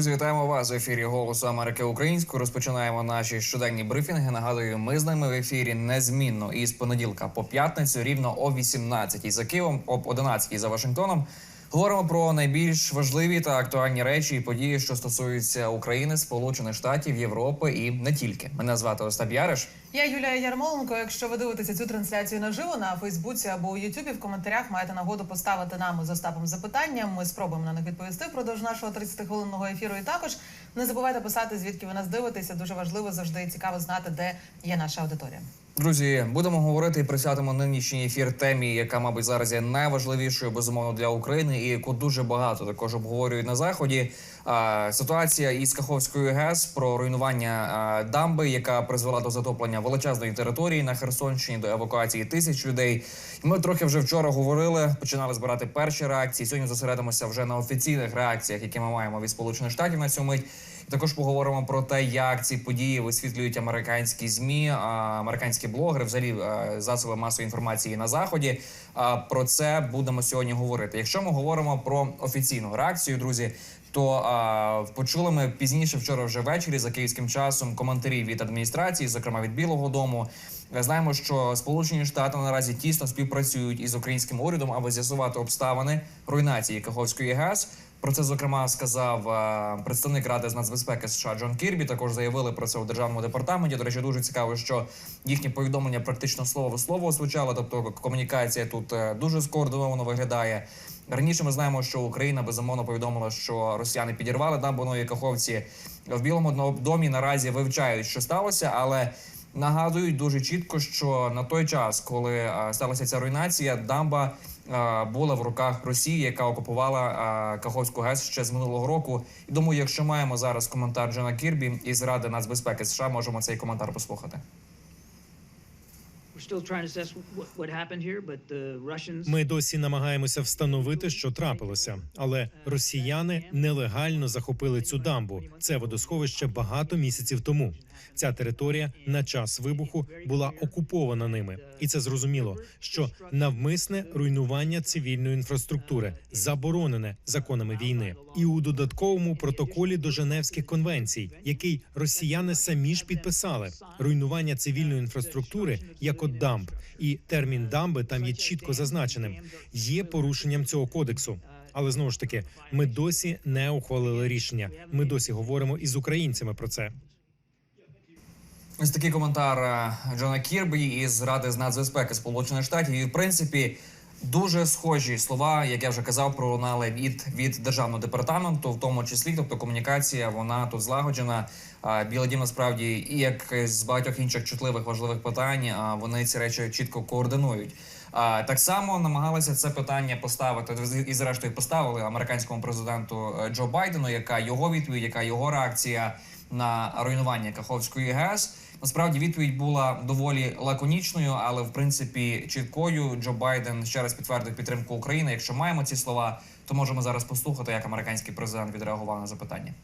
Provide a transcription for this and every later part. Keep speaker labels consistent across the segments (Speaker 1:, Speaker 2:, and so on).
Speaker 1: Друзі, вітаємо вас в ефірі Голосу Америки Українською. Розпочинаємо наші щоденні брифінги. Нагадую, ми з ними в ефірі незмінно із понеділка по п'ятницю, рівно о 18 за Києвом, об 11 за Вашингтоном. Говоримо про найбільш важливі та актуальні речі і події, що стосуються України, Сполучених Штатів, Європи і не тільки. Мене звати Остап Яриш.
Speaker 2: Я Юлія Ярмоленко. Якщо ви дивитеся цю трансляцію наживо на Фейсбуці або у Ютубі, в коментарях маєте нагоду поставити нам з Остапом запитання. Ми спробуємо на них відповісти впродовж нашого 30-хвилинного ефіру. І також не забувайте писати, звідки ви нас дивитеся. Дуже важливо завжди цікаво знати, де є наша аудиторія.
Speaker 1: Друзі, будемо говорити і присвятимо нинішній ефір темі, яка, мабуть, зараз є найважливішою безумовно для України, і яку дуже багато також обговорюють на заході. Ситуація із Каховською ГЕС про руйнування дамби, яка призвела до затоплення величезної території на Херсонщині, до евакуації тисяч людей. Ми трохи вже вчора говорили, починали збирати перші реакції. Сьогодні зосередимося вже на офіційних реакціях, які ми маємо від Сполучених Штатів на цю мить. Також поговоримо про те, як ці події висвітлюють американські змі, американські блогери, взагалі е, засоби масової інформації на заході. Про це будемо сьогодні говорити. Якщо ми говоримо про офіційну реакцію, друзі. То а, почули ми пізніше вчора вже ввечері за київським часом коментарі від адміністрації, зокрема від Білого Дому. Знаємо, що Сполучені Штати наразі тісно співпрацюють із українським урядом, аби з'ясувати обставини руйнації Каховської ГЕС. Про це зокрема сказав е, представник ради з нацбезпеки США Джон Кірбі. Також заявили про це у державному департаменті. До речі, дуже цікаво, що їхні повідомлення практично слово в слово звучало. Тобто комунікація тут е, дуже скоординовано виглядає. Раніше ми знаємо, що Україна безумовно повідомила, що росіяни підірвали дамбу Нові Каховці в Білому домі. Наразі вивчають, що сталося, але нагадують дуже чітко, що на той час, коли е, сталася ця руйнація, дамба була в руках Росії, яка окупувала е, Каховську ГЕС ще з минулого року. І думаю, якщо маємо зараз коментар Джона Кірбі із Ради нацбезпеки США, можемо цей коментар послухати.
Speaker 3: Ми досі намагаємося встановити, що трапилося, але росіяни нелегально захопили цю дамбу. Це водосховище багато місяців тому. Ця територія на час вибуху була окупована ними, і це зрозуміло, що навмисне руйнування цивільної інфраструктури заборонене законами війни, і у додатковому протоколі до Женевських конвенцій, який росіяни самі ж підписали, руйнування цивільної інфраструктури як от дамб, і термін дамби там є чітко зазначеним. Є порушенням цього кодексу. Але знову ж таки, ми досі не ухвалили рішення. Ми досі говоримо із українцями про це.
Speaker 1: Ось такий коментар е, Джона Кірбі із Ради з нацбезпеки Сполучених Штатів. І в принципі дуже схожі слова, як я вже казав, пролунали від, від державного департаменту, в тому числі, тобто комунікація, вона тут злагоджена. Білий дім насправді і як з багатьох інших чутливих важливих питань, вони ці речі чітко координують. Так само намагалися це питання поставити і зрештою поставили американському президенту е, Джо Байдену, яка його відповідь, яка його реакція на руйнування Каховської ГЕС. Насправді відповідь була доволі лаконічною, але в принципі чіткою. Джо Байден ще раз підтвердив підтримку України. Якщо маємо ці слова, то можемо зараз послухати, як американський президент відреагував на запитання.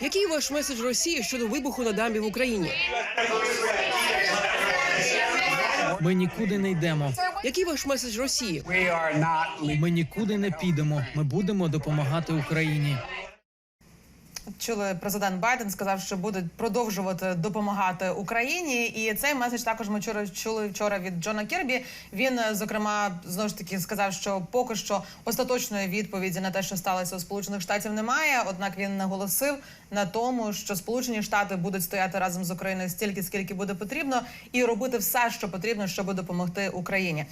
Speaker 4: Який ваш меседж Росії щодо вибуху на дамбі в Україні?
Speaker 5: Ми нікуди не йдемо.
Speaker 4: Який ваш меседж Росії?
Speaker 5: Ми нікуди не підемо. Ми будемо допомагати Україні.
Speaker 2: Чули президент Байден сказав, що будуть продовжувати допомагати Україні, і цей меседж також ми вчора чули вчора від Джона Кірбі. Він е, зокрема знову ж таки сказав, що поки що остаточної відповіді на те, що сталося у Сполучених Штатів, немає. Однак він наголосив на тому, що Сполучені Штати будуть стояти разом з Україною стільки, скільки буде потрібно, і робити все, що потрібно, щоб допомогти Україні.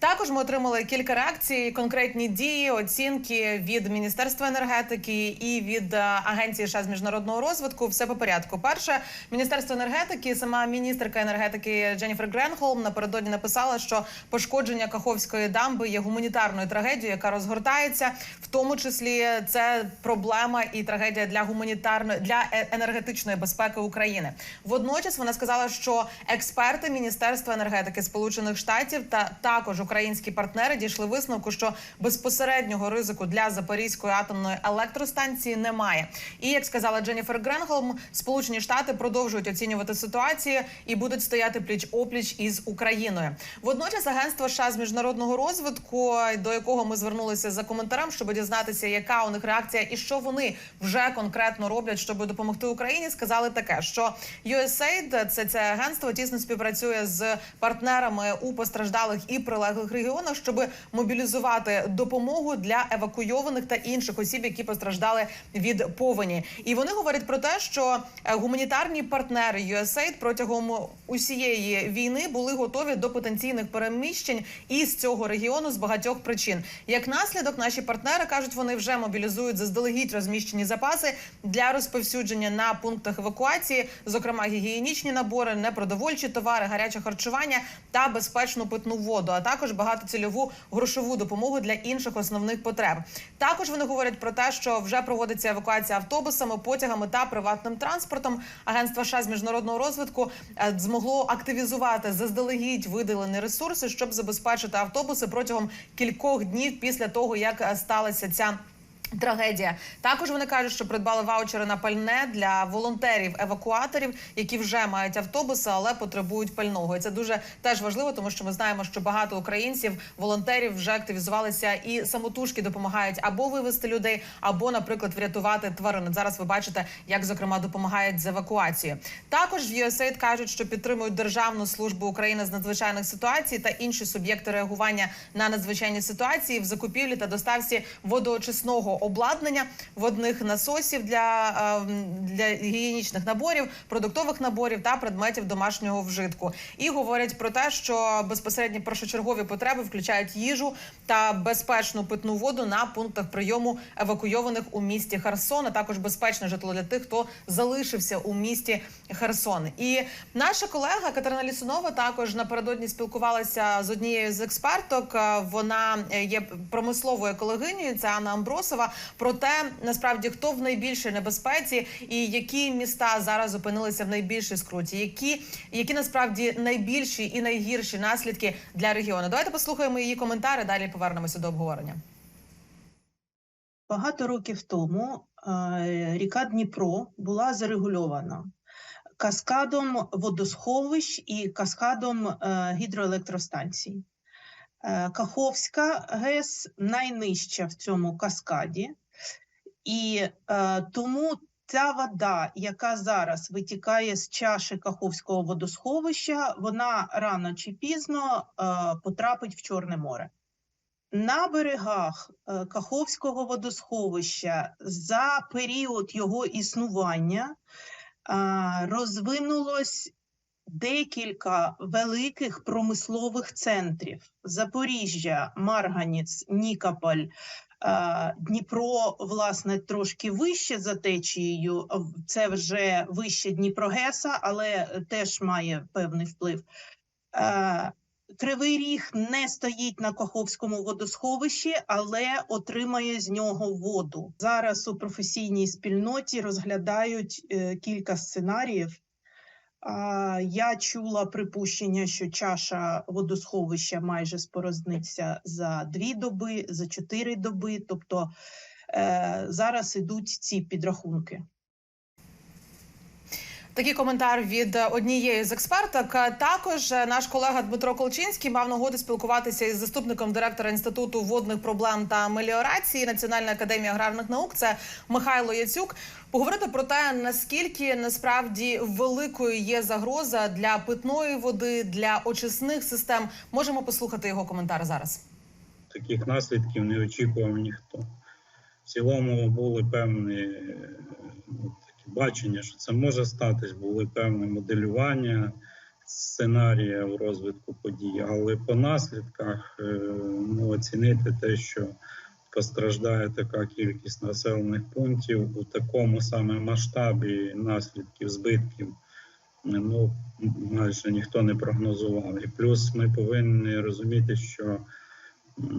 Speaker 2: Також ми отримали кілька реакцій, конкретні дії, оцінки від міністерства енергетики і від е, агенції США з міжнародного розвитку. Все по порядку. Перше, міністерство енергетики, сама міністерка енергетики Дженніфер Гренхолм напередодні написала, що пошкодження Каховської дамби є гуманітарною трагедією, яка розгортається. В тому числі це проблема і трагедія для гуманітарної для е- енергетичної безпеки України. Водночас вона сказала, що експерти міністерства енергетики Сполучених Штатів та також українські партнери дійшли висновку, що безпосереднього ризику для Запорізької атомної електростанції немає. І як сказала Дженніфер Гренхолм, Сполучені Штати продовжують оцінювати ситуацію і будуть стояти пліч опліч із Україною. Водночас агентство США з міжнародного розвитку, до якого ми звернулися за коментарем, щоб дізнатися, яка у них реакція і що вони вже конкретно роблять, щоб допомогти Україні, сказали таке, що USAID, це це агентство тісно співпрацює з партнерами у постраждалих і прилеглих регіонах, щоб мобілізувати допомогу для евакуйованих та інших осіб, які постраждали від повені. І вони говорять про те, що е, гуманітарні партнери USAID протягом усієї війни були готові до потенційних переміщень із цього регіону з багатьох причин. Як наслідок, наші партнери кажуть, вони вже мобілізують заздалегідь розміщені запаси для розповсюдження на пунктах евакуації, зокрема гігієнічні набори, непродовольчі товари, гаряче харчування та безпечну питну воду, а також багатоцільову грошову допомогу для інших основних потреб. Також вони говорять про те, що вже проводиться евакуація автобусами, потягами та приватним транспортом. Агентство США з міжнародного розвитку е, змогло активізувати заздалегідь виділені ресурси, щоб забезпечити автобуси протягом кількох днів після того, як е, сталася ця. Трагедія також вони кажуть, що придбали ваучери на пальне для волонтерів-евакуаторів, які вже мають автобуси, але потребують пального. І це дуже теж важливо, тому що ми знаємо, що багато українців, волонтерів вже активізувалися і самотужки допомагають або вивезти людей, або, наприклад, врятувати тварин. Зараз ви бачите, як зокрема допомагають з евакуацією. Також в USAID кажуть, що підтримують Державну службу України з надзвичайних ситуацій та інші суб'єкти реагування на надзвичайні ситуації в закупівлі та доставці водоочисного обладнання, водних насосів для, е, для гігієнічних наборів, продуктових наборів та предметів домашнього вжитку. І говорять про те, що безпосередні першочергові потреби включають їжу та безпечну питну воду на пунктах прийому евакуйованих у місті Херсон, а також безпечне житло для тих, хто залишився у місті Херсон. І наша колега Катерина Лісунова також напередодні спілкувалася з однією з експерток. Е, Вона е, є промисловою екологинею. Це Анна Амбросова. Про те, насправді хто в найбільшій небезпеці і які міста зараз опинилися в найбільшій скруті, які, які насправді найбільші і найгірші наслідки для регіону. Давайте послухаємо її коментари. Далі повернемося до обговорення.
Speaker 6: Багато років тому е, ріка Дніпро була зарегульована каскадом водосховищ і каскадом е, гідроелектростанцій. Е, Каховська ГЕС найнижча в цьому каскаді, і е, тому ця вода, яка зараз витікає з чаші Каховського водосховища, вона рано чи пізно е, потрапить в Чорне море. На берегах Каховського водосховища за період його існування розвинулось декілька великих промислових центрів: Запоріжжя, Марганець, Нікополь. Дніпро, власне, трошки вище за течією. Це вже вище Дніпрогеса, але теж має певний вплив. Е, Кривий Ріг не стоїть на Каховському водосховищі, але отримає з нього воду. Зараз у професійній спільноті розглядають е, кілька сценаріїв. Я чула припущення, що чаша водосховища майже спорозниться за дві доби, за чотири доби. Тобто е, зараз ідуть ці підрахунки.
Speaker 2: Такий коментар від однієї з експерток. Також наш колега Дмитро Колчинський мав нагоду спілкуватися із заступником директора інституту водних проблем та меліорації Національної академії аграрних наук. Це Михайло Яцюк. Поговорити про те, наскільки насправді великою є загроза для питної води, для очисних систем. Можемо послухати його коментар зараз.
Speaker 7: таких наслідків не очікував ніхто. В цілому були певні е, бачення, що це може статись, були певне моделювання сценарія в розвитку подій, але по наслідках е, ну, оцінити те, що постраждає така кількість населених пунктів у такому саме масштабі наслідків, збитків. Ну, майже ніхто не прогнозував. І плюс ми повинні розуміти, що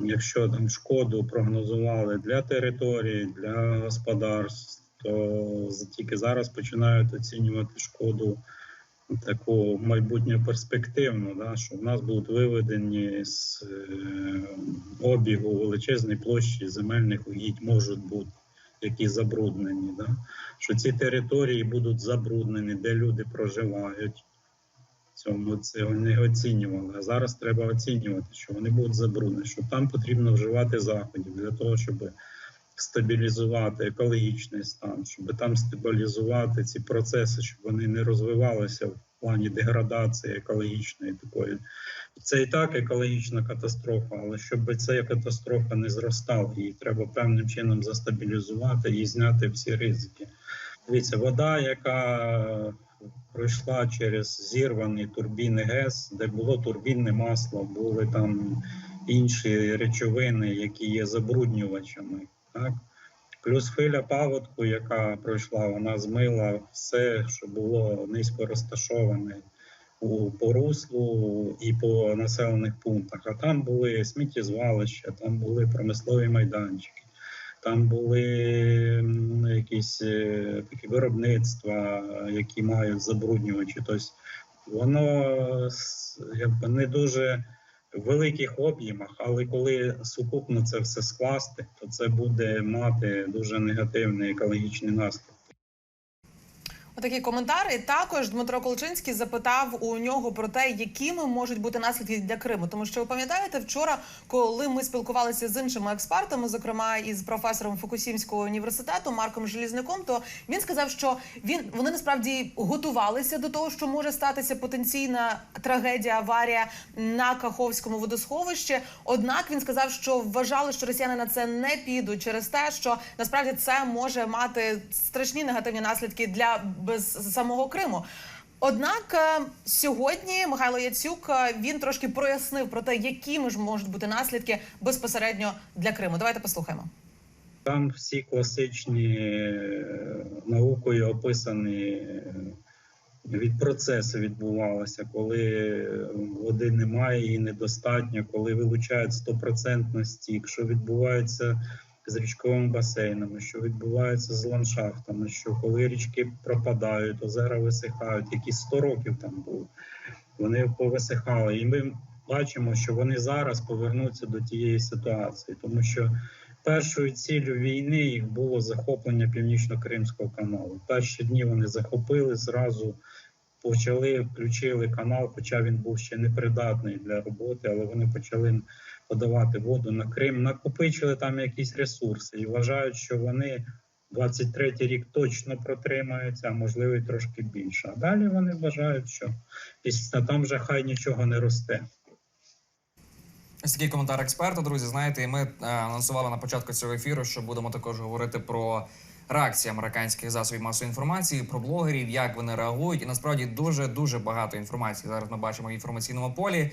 Speaker 7: Якщо там шкоду прогнозували для території, для господарств, то тільки зараз починають оцінювати шкоду таку майбутню перспективну, да, що в нас будуть виведені з е, обігу величезні площі земельних угідь можуть бути, які забруднені. Да, що ці території будуть забруднені, де люди проживають. Цьому це не оцінювали. А зараз треба оцінювати, що вони будуть забруднені, що там потрібно вживати заходів для того, щоб стабілізувати екологічний стан, щоб там стабілізувати ці процеси, щоб вони не розвивалися в плані деградації екологічної такої. Це і так екологічна катастрофа, але щоб ця катастрофа не зростала, її треба певним чином застабілізувати і зняти всі ризики. Дивіться, вода, яка пройшла через зірвані турбіни ГЕС, де було турбінне масло, були там інші речовини, які є забруднювачами. Так? Плюс хвиля паводку, яка пройшла, вона змила все, що було низько розташоване у по руслу і по населених пунктах. А там були сміттєзвалища, там були промислові майданчики, там були якісь е, такі виробництва, які мають забруднювачі. Тобто воно якби не дуже великих об'ємах, але коли сукупно це все скласти, то це буде мати дуже негативний екологічний наслідок.
Speaker 2: Отакий коментар. Також Дмитро Колчинський запитав у нього про те, якими можуть бути наслідки для Криму. Тому що ви пам'ятаєте, вчора, коли ми спілкувалися з іншими експертами, зокрема із професором Фукусімського університету Марком Желізняком, то він сказав, що він вони насправді готувалися до того, що може статися потенційна трагедія, аварія на Каховському водосховищі. Однак він сказав, що вважали, що росіяни на це не підуть через те, що насправді це може мати страшні негативні наслідки для без самого Криму. Однак е, сьогодні Михайло Яцюк е, він трошки прояснив про те, якими ж можуть бути наслідки безпосередньо для Криму. Давайте послухаємо.
Speaker 7: Там всі класичні е, наукою описані від процеси відбувалися, коли води немає і недостатньо, коли вилучають стопроцентно стік, що відбувається з річковими басейнами, що відбувається з ландшафтами, що коли річки пропадають, озера висихають, які 100 років там були, вони повисихали. І ми бачимо, що вони зараз повернуться до тієї ситуації, тому що першою ціллю війни їх було захоплення північно-кримського каналу. Перші дні вони захопили зразу. Почали включили канал, хоча він був ще непридатний для роботи, але вони почали подавати воду на Крим, накопичили там якісь ресурси і вважають, що вони 23-й рік точно протримаються, а можливо і трошки більше. А далі вони вважають, що після там вже хай нічого не росте.
Speaker 1: Ось такий коментар експерта, друзі. Знаєте, і ми е, анонсували на початку цього ефіру, що будемо також говорити про реакції американських засобів масової інформації, про блогерів, як вони реагують. І насправді дуже дуже багато інформації. Зараз ми бачимо в інформаційному полі.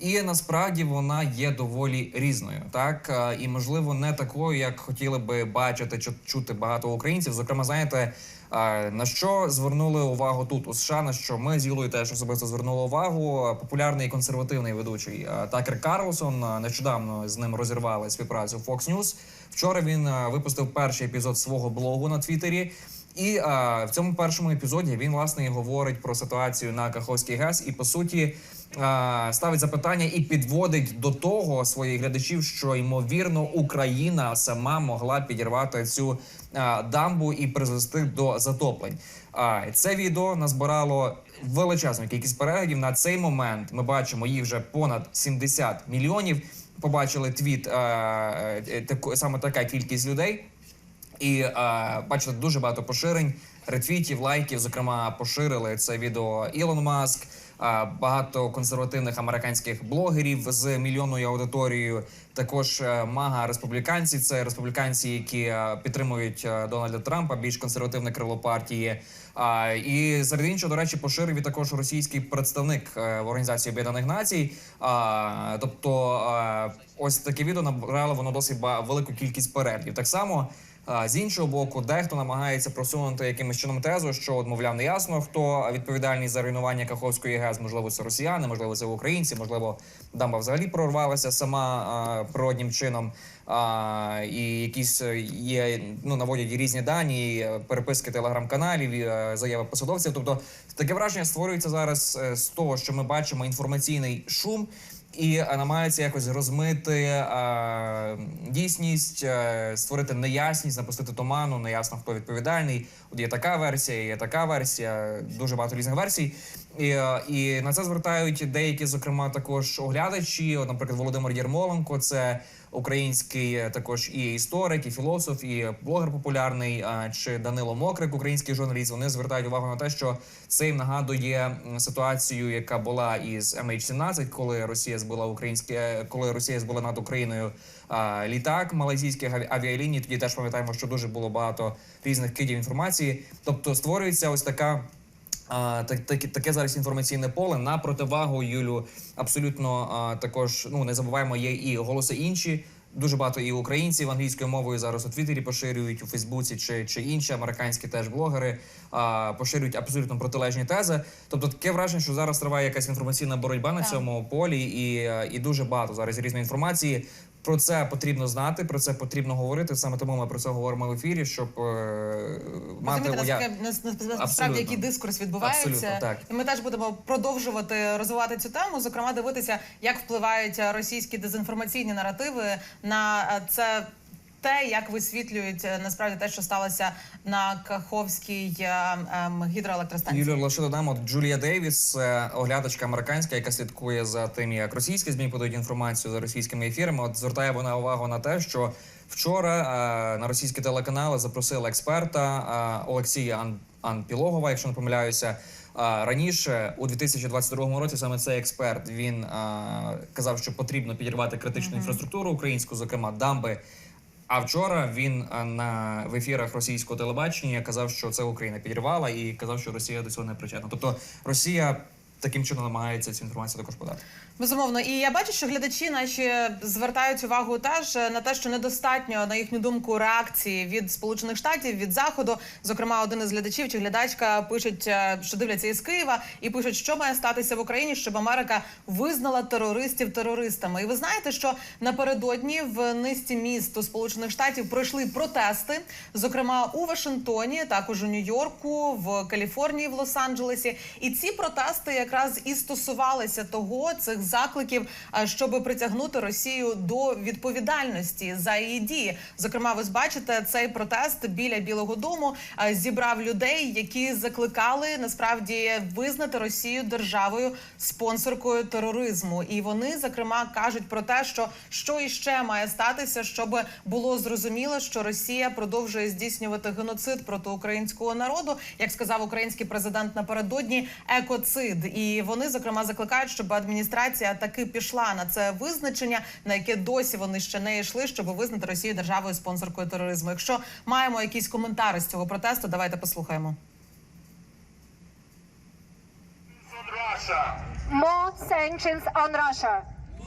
Speaker 1: І насправді вона є доволі різною, так Е, і можливо не такою, як хотіли би бачити чи чути багато українців. Зокрема, знаєте, е, на що звернули увагу тут у США, на що ми з Юлою теж особисто звернули увагу. Популярний консервативний ведучий е, Такер Карлсон нещодавно з ним розірвали співпрацю Fox News. Вчора він випустив перший епізод свого блогу на Твіттері. І а, в цьому першому епізоді він власне говорить про ситуацію на Каховський ГЕС і по суті ставить запитання і підводить до того своїх глядачів, що ймовірно Україна сама могла підірвати цю дамбу і призвести до затоплень. А це відео назбирало величезну кількість переглядів. На цей момент ми бачимо їх вже понад 70 мільйонів. Побачили твіт е, таку саме така кількість людей. І е, бачите, дуже багато поширень, ретвітів, лайків. Зокрема, поширили це відео Ілон Маск, е, багато консервативних американських блогерів з мільйонною аудиторією. Також е, мага республіканці. Це республіканці, які е, підтримують е, Дональда Трампа, більш консервативне крило партії. І серед іншого, до речі, поширив і також російський представник в організації Об'єднаних Націй. Тобто, ось таке відео набрало воно досить велику кількість переглядів. Так само з іншого боку, дехто намагається просунути якимось чином тезу, що мовляв, не ясно, хто відповідальний за руйнування Каховської ГЕС. Можливо, це росіяни, можливо, це українці, можливо, дамба взагалі прорвалася сама природнім чином. А, і якісь е, є ну наводять різні дані, е, переписки телеграм-каналів, е, заяви посадовців. Тобто таке враження створюється зараз з того, що ми бачимо інформаційний шум. І намагаються якось розмити дійсність, е, створити неясність, напустити туману, неясно хто відповідальний. От є така версія, є така версія, дуже багато різних версій. І, е, і на це звертають деякі, зокрема, також оглядачі. От, наприклад, Володимир Єрмоленко, це український е, також і історик, і філософ, і блогер популярний. Чи Данило Мокрик, український журналіст. Вони звертають увагу на те, що це їм нагадує ситуацію, яка була із MH17, коли Росія збила українське, коли Росія збила над Україною літак малайзійських аві- авіаліній. Тоді теж пам'ятаємо, що дуже було багато різних кидів інформації. Тобто створюється ось така. Так, так, таке зараз інформаційне поле на противагу Юлю. Абсолютно а, також ну не забуваємо, є і голоси інші. Дуже багато і українців англійською мовою зараз у Твіттері поширюють у Фейсбуці чи, чи інші американські теж блогери а, поширюють абсолютно протилежні тези. Тобто таке враження, що зараз триває якась інформаційна боротьба на
Speaker 2: Так.
Speaker 1: цьому полі, і, і дуже багато зараз різної інформації. Про це потрібно знати, про це потрібно говорити. Саме тому ми про це говоримо в ефірі, щоб е, мати уя-
Speaker 2: насправді який дискурс відбувається,
Speaker 1: Абсолютно, так.
Speaker 2: і ми теж будемо продовжувати розвивати цю тему. Зокрема, дивитися, як впливають російські дезінформаційні наративи на е, це. Те, як висвітлюють е, насправді те, що сталося на Каховській е, ем, гідроелектростанції.
Speaker 1: Юлію, лише додам, от Джулія Дейвіс, оглядачка американська, яка слідкує за тим, як російські змі подають інформацію за російськими ефірами. От звертає вона увагу на те, що вчора е, на російські телеканали запросили експерта е, Олексія Ан- Анпілогова, якщо не помиляюся. Раніше у 2022 році саме цей експерт він е, казав, що потрібно підірвати критичну інфраструктуру українську, зокрема дамби. А вчора він на в ефірах російського телебачення казав, що це Україна підірвала, і казав, що Росія до цього не причетна. Тобто Росія таким чином намагається цю інформацію також подати.
Speaker 2: Безумовно, і я бачу, що глядачі наші звертають увагу теж на те, що недостатньо на їхню думку реакції від сполучених штатів від заходу. Зокрема, один із глядачів чи глядачка пишуть, е, що дивляться із Києва, і пишуть, що має статися в Україні, щоб Америка визнала терористів терористами. І ви знаєте, що напередодні в низці міст у сполучених штатів пройшли протести, зокрема у Вашингтоні, також у Нью-Йорку, в Каліфорнії, в Лос-Анджелесі. І ці протести якраз і стосувалися того цих закликів, а, щоб притягнути Росію до відповідальності за її дії. Зокрема, ви бачите цей протест біля Білого Дому зібрав людей, які закликали насправді визнати Росію державою спонсоркою тероризму. І вони зокрема кажуть про те, що що іще має статися, щоб було зрозуміло, що Росія продовжує здійснювати геноцид проти українського народу, як сказав український президент напередодні, екоцид. І вони зокрема закликають, щоб адміністрація таки пішла на це визначення, на яке досі вони ще не йшли, щоб визнати Росію державою спонсоркою тероризму. Якщо маємо якісь коментари з цього протесту, давайте послухаємо.
Speaker 8: More sanctions on Russia.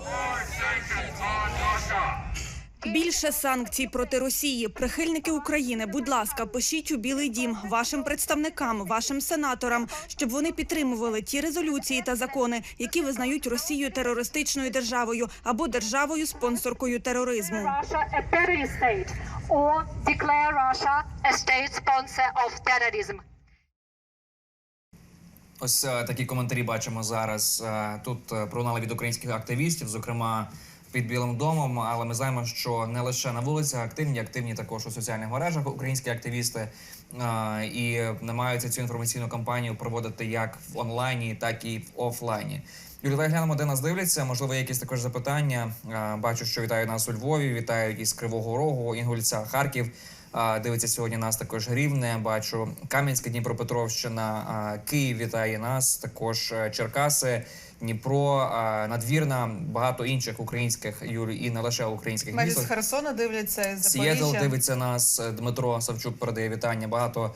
Speaker 9: More sanctions on Russia.
Speaker 10: Більше санкцій проти Росії. Прихильники України, будь ласка, пишіть у Білий Дім вашим представникам, вашим сенаторам, щоб вони підтримували ті резолюції та закони, які визнають Росію терористичною державою або державою спонсоркою тероризму.
Speaker 8: Russia a terrorist state or declare Russia a state sponsor of terrorism.
Speaker 1: Ось е, такі коментарі бачимо зараз. Е, Тут е, пролунали від українських активістів, зокрема під Білим домом. Але ми знаємо, що не лише на вулицях активні, активні також у соціальних мережах українські активісти і намагаються цю інформаційну кампанію проводити як в онлайні, так і в офлайні. Юлі, давай глянемо, де нас дивляться. Можливо, якісь також запитання. Бачу, що вітають нас у Львові, вітають із Кривого Рогу, Інгульця, Харків. Дивиться сьогодні нас також Рівне. Бачу Кам'янська, Дніпропетровщина, Київ вітає нас. Також е, Черкаси, Дніпро, Надвірна, багато інших українських Юлі, і не лише українських
Speaker 2: з
Speaker 1: міст.
Speaker 2: Херсона дивляться з
Speaker 1: Сієтл дивиться нас. е, Дмитро Савчук передає вітання. Багато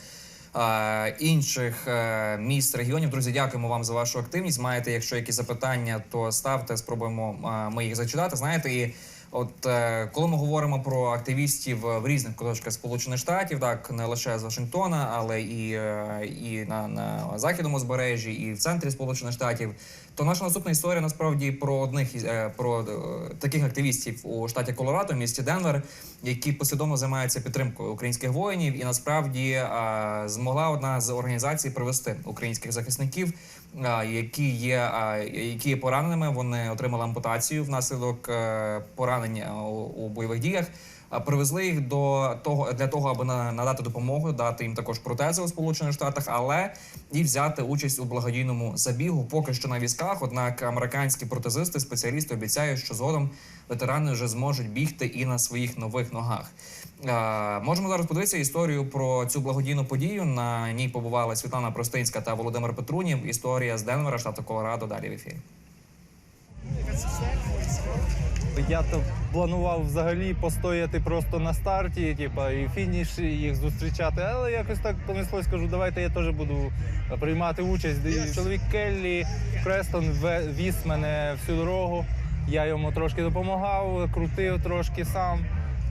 Speaker 1: інших е, міст, регіонів. Друзі, дякуємо вам за вашу активність. Маєте, якщо якісь запитання, то ставте, спробуємо ми їх зачитати. Знаєте, і От е, коли ми говоримо про активістів в різних куточках Сполучених Штатів, так не лише з Вашингтона, але і, е, і на, на західному збережжі, і в центрі Сполучених Штатів, то наша наступна історія насправді про одних е, про е, таких активістів у штаті Колорадо, місті Денвер, які послідовно займаються підтримкою українських воїнів, і насправді е, змогла одна з організацій привести українських захисників, е, які є які є пораненими. Вони отримали ампутацію внаслідок е, поранення у, бойових діях. Привезли їх до того для того, аби на- надати допомогу, дати їм також протези у Сполучених Штатах, але і взяти участь у благодійному забігу. Поки що на візках. Однак американські протезисти, спеціалісти обіцяють, що згодом ветерани вже зможуть бігти і на своїх нових ногах. Е, можемо зараз подивитися історію про цю благодійну подію. На ній побували Світлана Простинська та Володимир Петрунів. Історія з Денвера, штату Колорадо. Далі в ефірі.
Speaker 11: Я то планував взагалі постояти просто на старті, типа і фініш їх зустрічати. Але якось так понеслось, кажу, давайте я теж буду приймати участь. Чоловік Келлі Престон ве- віз мене всю дорогу. Я йому трошки допомагав, крутив трошки сам.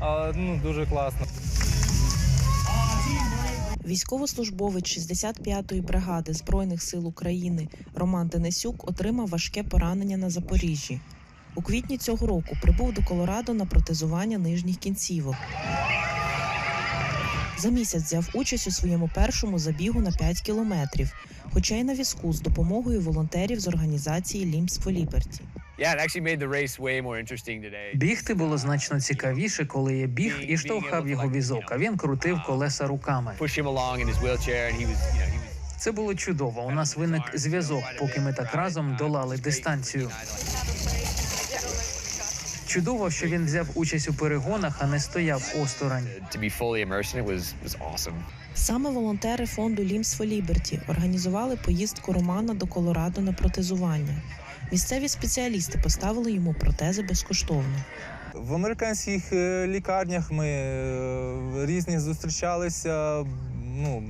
Speaker 11: А, ну дуже класно.
Speaker 12: Військовослужбовець 65-ї бригади Збройних сил України Роман Денисюк отримав важке поранення на Запоріжжі. У квітні цього року прибув до Колорадо на протезування нижніх кінцівок. За місяць взяв участь у своєму першому забігу на 5 кілометрів, хоча й на візку з допомогою волонтерів з організації for Liberty.
Speaker 5: Бігти було значно цікавіше, коли я біг і штовхав його візок, а він крутив колеса руками. Це було чудово. У нас виник зв'язок, поки ми так разом долали дистанцію. Чудово, що він взяв участь у перегонах, а не стояв осторонь.
Speaker 12: Саме волонтери фонду for Liberty організували поїздку Романа до Колорадо на протезування. Місцеві спеціалісти поставили йому протези безкоштовно.
Speaker 11: В американських е, лікарнях ми е, різних зустрічалися, ну,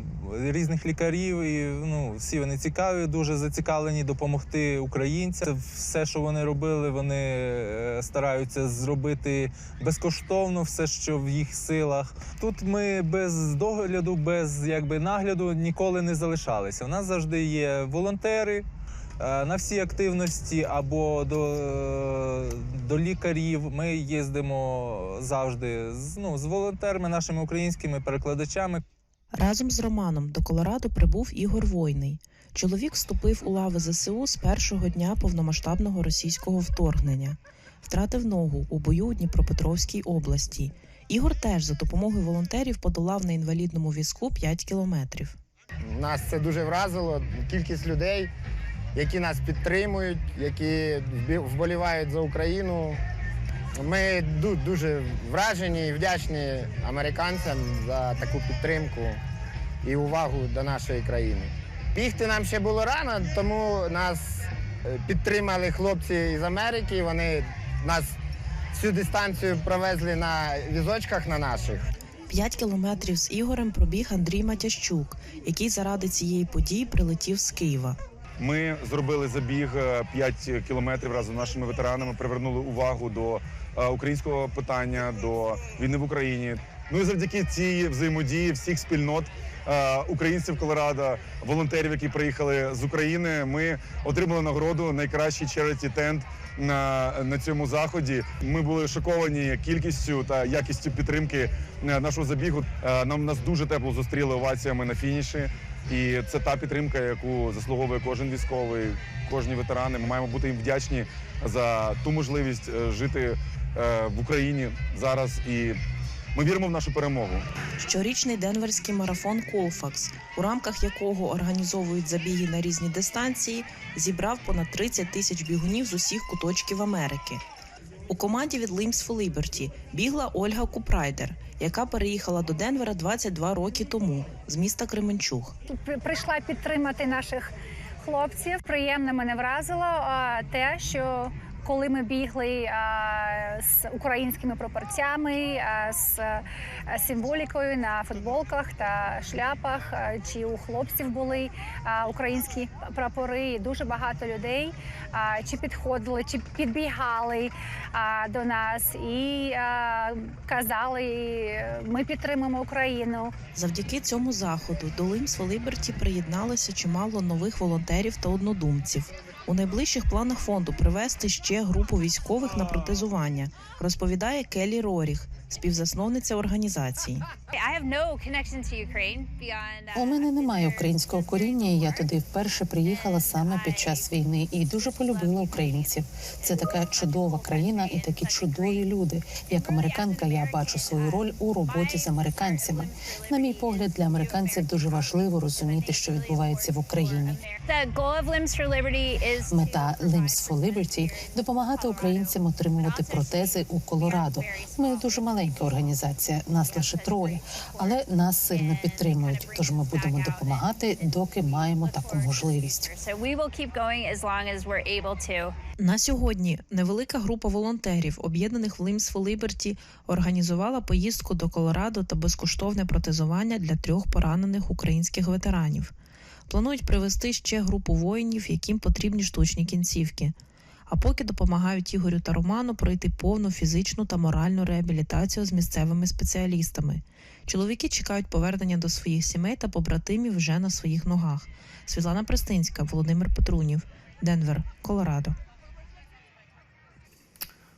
Speaker 11: різних лікарів, і ну, всі вони цікаві, дуже зацікавлені допомогти українцям. Все, що вони робили, вони е, стараються зробити безкоштовно, все, що в їх силах. Тут ми без догляду, без якби нагляду ніколи не залишалися. У нас завжди є волонтери. Е, На всі активності або до, е, до лікарів ми їздимо завжди з, ну, з волонтерами, нашими українськими перекладачами.
Speaker 12: Разом з Романом до Колорадо прибув Ігор Войний. Чоловік вступив у лави ЗСУ з першого дня повномасштабного російського вторгнення. Втратив ногу у бою у Дніпропетровській області. Ігор теж за допомогою волонтерів подолав на інвалідному візку 5 кілометрів.
Speaker 13: Нас це дуже вразило. Кількість людей, які нас підтримують, які вболівають за Україну. Ми дуже вражені і вдячні американцям за таку підтримку і увагу до нашої країни. Бігти нам ще було рано, тому нас е, підтримали хлопці із Америки. Вони нас всю дистанцію провезли на візочках на наших.
Speaker 12: 5 кілометрів з Ігорем пробіг Андрій Матящук, який заради цієї події прилетів з Києва.
Speaker 14: Ми зробили забіг е, 5 кілометрів разом з нашими ветеранами, привернули увагу до е, українського питання, до війни в Україні. Ну і завдяки цій взаємодії всіх спільнот е, українців Колорадо, волонтерів, які приїхали з України. Ми отримали нагороду найкращий charity tent на, на цьому заході. Ми були шоковані кількістю та якістю підтримки е, нашого забігу. Е, Нам нас дуже тепло зустріли оваціями на фініші. І це та підтримка, яку заслуговує кожен військовий, кожні ветерани. Ми маємо бути їм вдячні за ту можливість е, жити е, в Україні зараз. І ми віримо в нашу перемогу.
Speaker 12: Щорічний денверський марафон Колфакс, у рамках якого організовують забіги на різні дистанції, зібрав понад 30 тисяч бігунів з усіх куточків Америки. У команді від Limbs for Liberty бігла Ольга Купрайдер, яка переїхала до Денвера 22 роки тому з міста Кременчуг.
Speaker 15: При- прийшла підтримати наших хлопців. Приємно мене вразило те, що коли ми бігли а, з українськими пропорцями, е, з е, символікою на футболках та шляпах. Е, Чи у хлопців були е, українські прапори? Дуже багато людей е, чи підходили, чи підбігали е, до нас і е, казали: ми підтримуємо Україну.
Speaker 12: Завдяки цьому заходу до for Liberty приєдналося чимало нових волонтерів та однодумців. У найближчих планах фонду привезти ще групу військових на протезування, розповідає Келі Роріх, співзасновниця організації.
Speaker 16: У мене немає українського коріння. і Я туди вперше приїхала саме під час війни і дуже полюбила українців. Це така чудова країна і такі чудові люди. Як американка, я бачу свою роль у роботі з американцями. На мій погляд, для американців дуже важливо розуміти, що відбувається в Україні. Мета Limbs for Liberty – допомагати українцям отримувати протези у Колорадо. Ми дуже маленька організація, нас лише троє, але нас сильно підтримують. Тож ми будемо допомагати, доки маємо таку можливість.
Speaker 12: На сьогодні невелика група волонтерів, об'єднаних в Limbs for Liberty, організувала поїздку до Колорадо та безкоштовне протезування для трьох поранених українських ветеранів. Планують привезти ще групу воїнів, яким потрібні штучні кінцівки. А поки допомагають Ігорю та Роману пройти повну фізичну та моральну реабілітацію з місцевими спеціалістами. Чоловіки чекають повернення до своїх сімей та побратимів вже на своїх ногах. Світлана Пристинська, Володимир Петрунів, Денвер, Колорадо.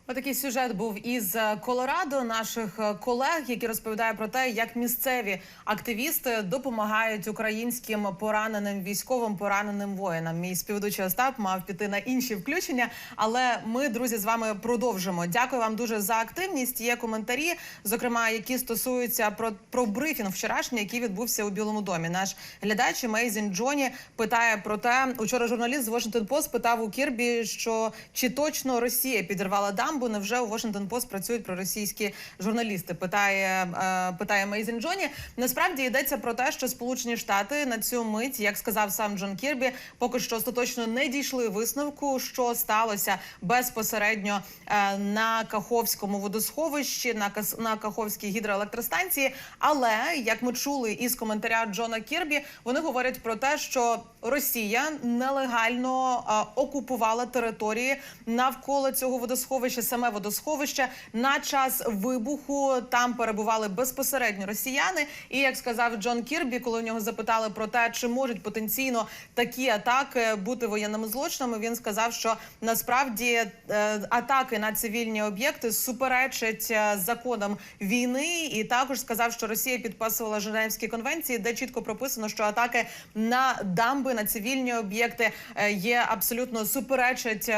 Speaker 2: Отакий сюжет був із е, Колорадо наших е, колег, які розповідають про те, як місцеві активісти допомагають українським пораненим військовим пораненим воїнам. Мій співведучий Остап мав піти на інші включення, але ми, друзі, з вами продовжимо. Дякую вам дуже за активність. Є коментарі, зокрема, які стосуються про, про брифінг вчорашній, який відбувся у Білому домі. Наш глядач Мейзін Джоні питає про те, учора журналіст з Washington Post питав у Кірбі, що чи точно Росія підірвала дамбу. Невже у Washington Post працюють проросійські журналісти? Питає е, питає Мейзін Джоні. Насправді йдеться про те, що Сполучені Штати на цю мить, як сказав сам Джон Кірбі, поки що остаточно не дійшли висновку, що сталося безпосередньо е, на Каховському водосховищі, на на Каховській гідроелектростанції. Але як ми чули із коментаря Джона Кірбі, вони говорять про те, що Росія нелегально е, окупувала території навколо цього водосховища, саме водосховище. На час вибуху там перебували безпосередньо росіяни. І як сказав Джон Кірбі, коли у нього запитали про те, чи можуть потенційно такі атаки бути воєнними злочинами, він сказав, що насправді е, атаки на цивільні об'єкти суперечать е, законам війни, і також сказав, що Росія підписувала Женевські конвенції, де чітко прописано, що атаки на дамби на цивільні об'єкти е, є абсолютно суперечать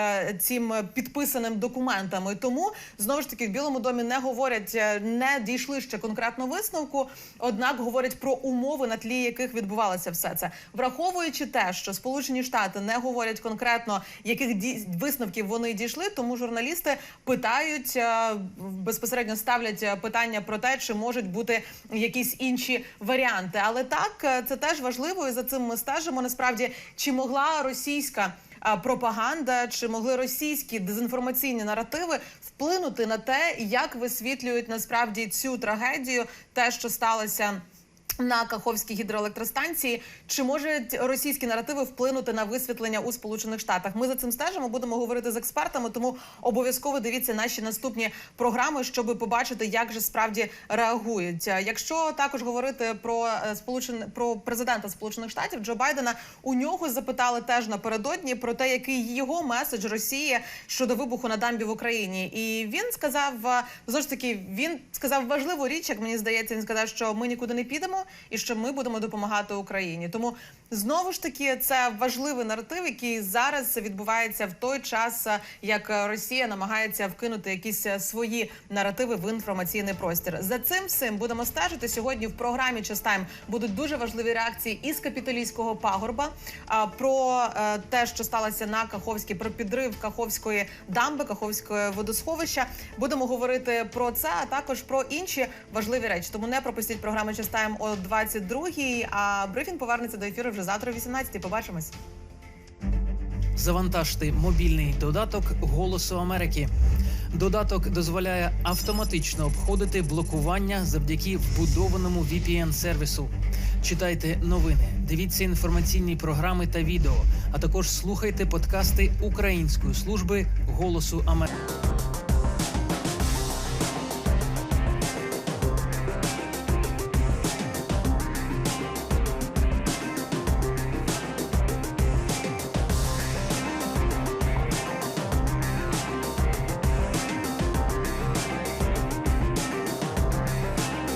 Speaker 2: цим підписаним документам. І тому знову ж таки в Білому домі не говорять, е, не дійшли ще конкретно висновку однак говорять про умови, на тлі яких відбувалося все це, враховуючи те, що Сполучені Штати не говорять конкретно, яких ді- висновків вони дійшли. Тому журналісти питають е, безпосередньо ставлять е, питання про те, чи можуть бути якісь інші варіанти. Але так це теж важливо, і за цим ми стежимо. Насправді, чи могла російська пропаганда, чи могли російські дезінформаційні наративи вплинути на те, як висвітлюють насправді цю трагедію, те, що сталося. На Каховській гідроелектростанції чи можуть російські наративи вплинути на висвітлення у Сполучених Штатах? Ми за цим стежимо. Будемо говорити з експертами. Тому обов'язково дивіться наші наступні програми, щоб побачити, як же справді реагують. Якщо також говорити про е, сполучен... про президента Сполучених Штатів Джо Байдена, у нього запитали теж напередодні про те, який його меседж Росії щодо вибуху на дамбі в Україні, і він сказав е, знову таки, він сказав важливу річ, як мені здається. Він сказав, що ми нікуди не підемо і що ми будемо допомагати Україні. Тому знову ж таки це важливий наратив, який зараз відбувається в той час, е, як Росія намагається вкинути якісь е, свої наративи в інформаційний простір. За цим всім будемо стежити сьогодні. В програмі «Частайм» будуть дуже важливі реакції із капітолійського пагорба про е, те, що сталося на Каховській, про підрив Каховської дамби, Каховського водосховища. Будемо говорити про це, а також про інші важливі речі. Тому не пропустіть програму «Частайм» о 22-й, А брифінг повернеться до ефіру вже завтра, о 18-й. Побачимось.
Speaker 17: Завантажте мобільний додаток Голосу Америки.
Speaker 5: Додаток дозволяє автоматично обходити блокування завдяки вбудованому VPN-сервісу. Читайте новини, дивіться інформаційні програми та відео, а також слухайте подкасти Української служби голосу Америки.